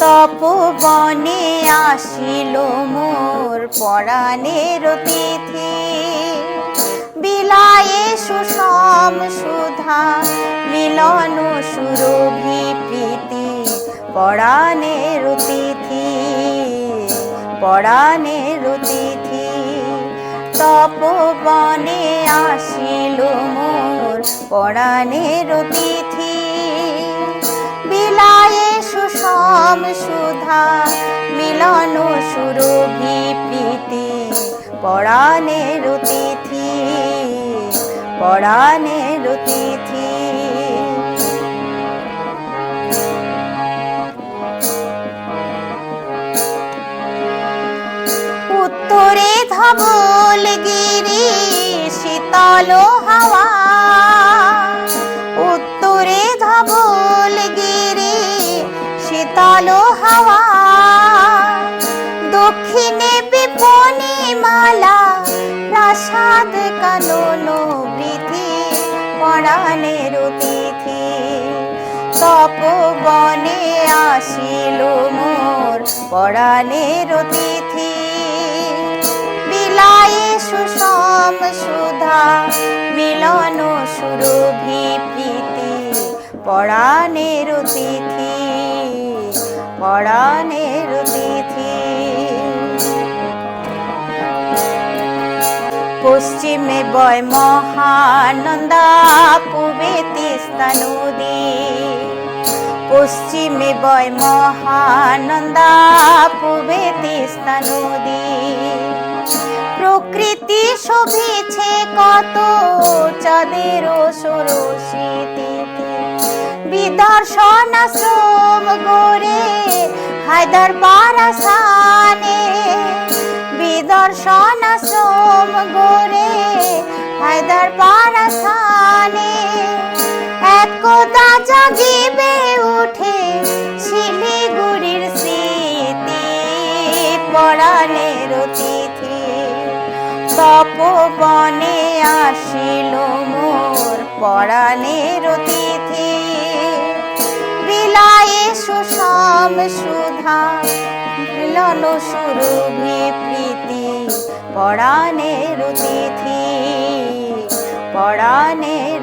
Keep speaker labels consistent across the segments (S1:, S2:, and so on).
S1: তপবনে আসিল মোর পরাণের তিথি। বিলায়ে সুষম সুধা, মিলন সুরভি প্রীতি, পরাণের তিথি পরাণের তিথি। তপবনে আসিল মোর পরাণের তিথি। সুষম সুধা মিলন সুরভি প্রীতি পরাণের তিথি পরাণের তিথি উত্তরে ধবল গিরি শীতল হাওয়া দক্ষিণে বিপনি মালা প্রাসাদ কানন বৃদ্ধি পরাণের তিথি তপবনে আসিল মোর পরাণের তিথি বিলায়ে সুষম সুধা, মিলন সুরভি প্রীতি, পরাণের তিথি পরাণের তিথি পশ্চিমে বয় মহানন্দা, পূবে তিস্তা নদী। পশ্চিমে বয় মহানন্দা, পূবে তিস্তা নদী। প্রকৃতি শোভিছে কত চাঁদের সরসিতে বিদর্শন আশ্রম গড়ে হায়দার পারাসানে। বিদর্শন আশ্রম উঠে শিলিগুড়ির তপবনে আসিল মোর পরাণের তিথি বিলায়ে সুষম সুধা মিলন সুরভি প্রীতি পরাণের তিথি পরাণের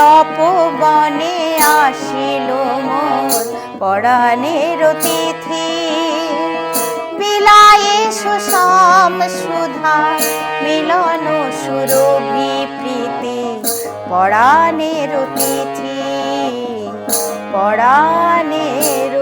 S1: তপবনে আসিল মোর পরাণের তিথি। বিলায়ে সুষম সুধা মিলন সুরভি প্রীতি পরাণের তিথি পরাণের